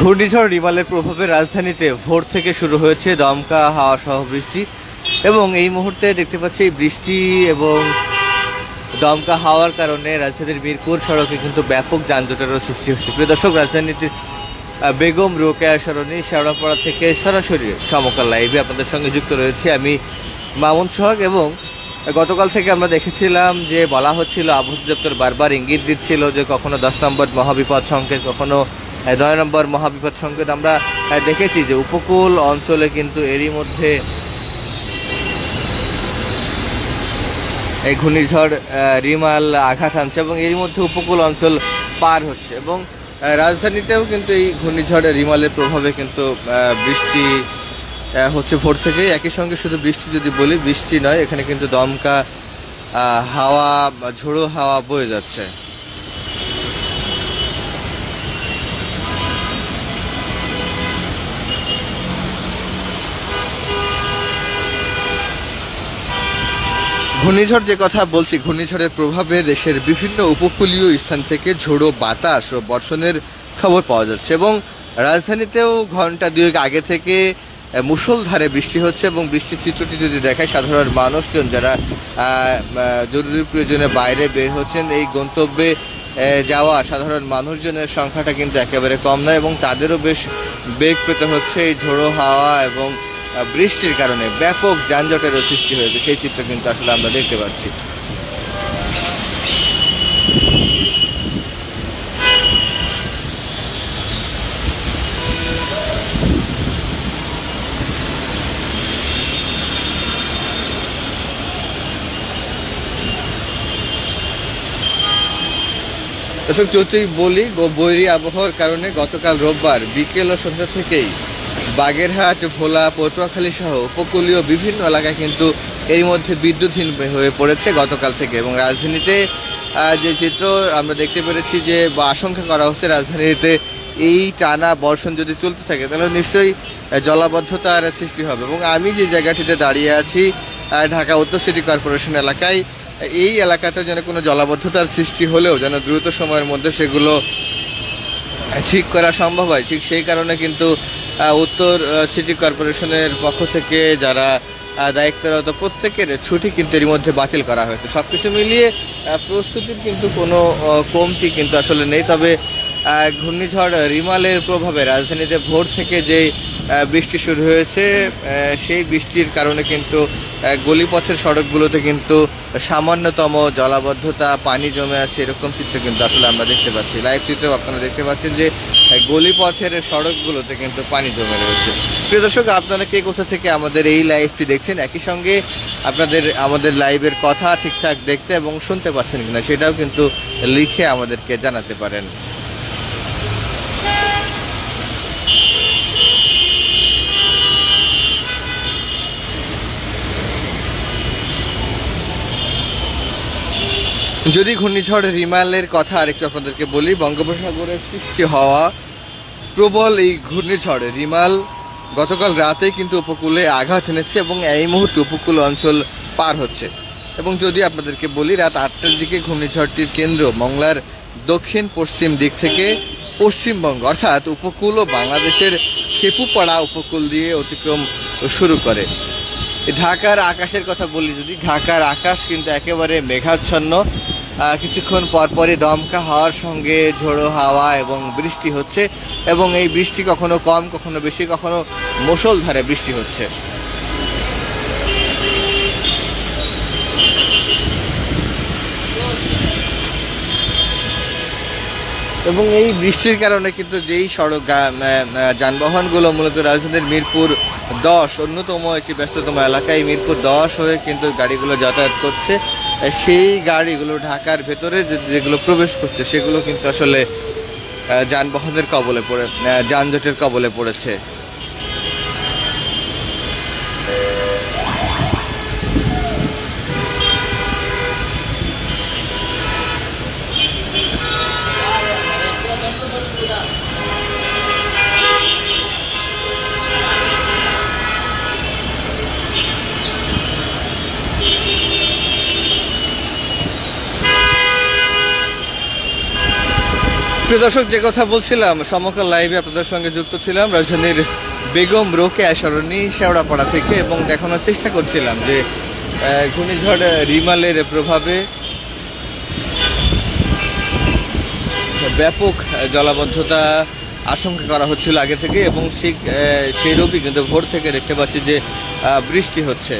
ঘূর্ণিঝড় রিমালের প্রভাবে রাজধানীতে ভোর থেকে শুরু হয়েছে দমকা, হাওয়া সহ বৃষ্টি। এবং এই মুহূর্তে দেখতে পাচ্ছি বৃষ্টি এবং দমকা, হাওয়ার কারণে রাজধানীর মিরপুর সড়কে কিন্তু ব্যাপক যানজটেরও সৃষ্টি হচ্ছে। প্রিয় দর্শক, রাজধানীতে বেগম রোকেয়া সরণি শেওড়াপাড়া থেকে সরাসরি সমকাল লাইভে আপনাদের সঙ্গে যুক্ত রয়েছে আমি মামুন সোহাগ এবং গতকাল থেকে আমরা দেখেছিলাম যে বলা হচ্ছিল আবহাওয়া দপ্তর বারবার ইঙ্গিত দিচ্ছিল যে কখনো দশ নম্বর মহাবিপদ সংকেত, কখনো নয় নম্বর মহাবিপদ সংকেত আমরা দেখেছি যে উপকূল অঞ্চলে কিন্তু এরই মধ্যে এই ঘূর্ণিঝড় রিমাল আঘাত আনছে এবং এরই মধ্যে উপকূল অঞ্চল পার হচ্ছে এবং রাজধানীতেও কিন্তু এই ঘূর্ণিঝড় রিমালের প্রভাবে কিন্তু বৃষ্টি হচ্ছে ভোর থেকেই। একই সঙ্গে শুধু বৃষ্টি যদি বলি, বৃষ্টি নয়, এখানে কিন্তু দমকা হাওয়া ঝোড়ো হাওয়া বয়ে যাচ্ছে। ঘূর্ণিঝড় যে কথা বলছি, ঘূর্ণিঝড়ের প্রভাবে দেশের বিভিন্ন উপকূলীয় স্থান থেকে ঝোড়ো বাতাস ও বর্ষণের খবর পাওয়া যাচ্ছে এবং রাজধানীতেও ঘণ্টা দুয়েক আগে থেকে মুষলধারে বৃষ্টি হচ্ছে এবং বৃষ্টির চিত্রটি যদি দেখায়, সাধারণ মানুষজন যারা জরুরি প্রয়োজনে বাইরে বের হচ্ছেন, এই গন্তব্যে যাওয়া সাধারণ মানুষজনের সংখ্যাটা কিন্তু একেবারে কম নয় এবং তাদেরও বেশ বেগ পেতে হচ্ছে এই ঝোড়ো হাওয়া এবং বৃষ্টির কারণে ব্যাপক যানজটেরও সৃষ্টি হয়েছে। সেই চিত্র কিন্তু আসলে আমরা দেখতে পাচ্ছি। দর্শক যদি বলি বৈরী আবহাওয়ার কারণে গতকাল রোববার বিকেল ও সন্ধ্যা থেকেই বাগেরহাট, ভোলা, পটুয়াখালী সহ উপকূলীয় বিভিন্ন এলাকায় কিন্তু এই মধ্যে বিদ্যুৎহীন হয়ে পড়েছে গতকাল থেকে। এবং রাজধানীতে যে চিত্র আমরা দেখতে পেরেছি যে আশঙ্কা করা হচ্ছে রাজধানীতে এই টানা বর্ষণ যদি চলতে থাকে, তাহলে নিশ্চয়ই জলাবদ্ধতার সৃষ্টি হবে। এবং আমি যে জায়গাটিতে দাঁড়িয়ে আছি ঢাকা উত্তর সিটি কর্পোরেশন এলাকায়, এই এলাকাতে যেন কোনো জলাবদ্ধতার সৃষ্টি হলেও যেন দ্রুত সময়ের মধ্যে সেগুলো ঠিক করা সম্ভব হয়, ঠিক সেই কারণে কিন্তু উত্তর সিটি কর্পোরেশনের পক্ষ থেকে যারা দায়িত্বরত প্রত্যেকের ছুটি কিন্তু এর মধ্যে বাতিল করা হয়েছে। সব কিছু মিলিয়ে প্রস্তুতির কিন্তু কোনো কমতি কিন্তু আসলে নেই। তবে ঘূর্ণিঝড় রিমালের প্রভাবে রাজধানীতে ভোর থেকে যে বৃষ্টি শুরু হয়েছে সেই বৃষ্টির কারণে কিন্তু গলিপথের সড়কগুলোতে কিন্তু সামান্যতম জলাবদ্ধতা, পানি জমে আছে, এরকম চিত্র কিন্তু আসলে আমরা দেখতে পাচ্ছি। লাইভ চিত্রেও আপনারা দেখতে পাচ্ছেন যে গলিপথের সড়কগুলোতে কিন্তু পানি জমে রয়েছে। প্রিয় দর্শক, আপনারা কে কোথা থেকে আমাদের এই লাইভটি দেখছেন? একই সঙ্গে আপনাদের, আমাদের লাইভের কথা ঠিকঠাক দেখতে এবং শুনতে পাচ্ছেন কিনা, সেটাও কিন্তু লিখে আমাদেরকে জানাতে পারেন। যদি ঘূর্ণিঝড় রিমালের কথা আরেকটু আপনাদেরকে বলি বঙ্গোপসাগরের সৃষ্টি হওয়া প্রবল এই ঘূর্ণিঝড় রিমাল গতকাল রাতে কিন্তু উপকূলে আঘাত এনেছে এবং এই মুহূর্তে উপকূল অঞ্চল পার হচ্ছে। এবং যদি আপনাদেরকে বলি, রাত আটটার দিকে ঘূর্ণিঝড়টির কেন্দ্র মংলার দক্ষিণ পশ্চিম দিক থেকে পশ্চিমবঙ্গ, অর্থাৎ উপকূল ও বাংলাদেশের খেপুপাড়া উপকূল দিয়ে অতিক্রম শুরু করে। ঢাকার আকাশের কথা বলি যদি, ঢাকার আকাশ কিন্তু একেবারে মেঘাচ্ছন্ন। কিছুক্ষণ পরপরই দমকা হওয়ার সঙ্গে ঝোড়ো হাওয়া এবং বৃষ্টি হচ্ছে এবং এই বৃষ্টি কখনো কম, কখনো বেশি, কখনো মুষলধারে বৃষ্টি হচ্ছে। এবং এই বৃষ্টির কারণে কিন্তু যেই সড়ক যানবাহনগুলো মূলত রাজধানীর মিরপুর দশ, অন্যতম একটি ব্যস্ততম এলাকায় মিরপুর দশ হয়ে কিন্তু গাড়িগুলো যাতায়াত করছে। সেই গাড়িগুলো ঢাকার ভেতরে যেগুলো প্রবেশ করছে, সেগুলো কিন্তু আসলে যানবাহনের কবলে পড়ে যানজটের কবলে পড়েছে। প্রিয় দর্শক, যে কথা বলছিলাম, সমকাল লাইভে আপনাদের সঙ্গে যুক্ত ছিলাম, রাজধানীর বেগম রোকে সরণি, শেওড়াপাড়া থেকে, এবং দেখানোর চেষ্টা করছিলাম যে ঘূর্ণিঝড় রিমালের প্রভাবে ব্যাপক জলাবদ্ধতা আশঙ্কা করা হচ্ছিল আগে থেকে, এবং সেই সেই রূপই কিন্তু ভোর থেকে দেখতে পাচ্ছি যে বৃষ্টি হচ্ছে।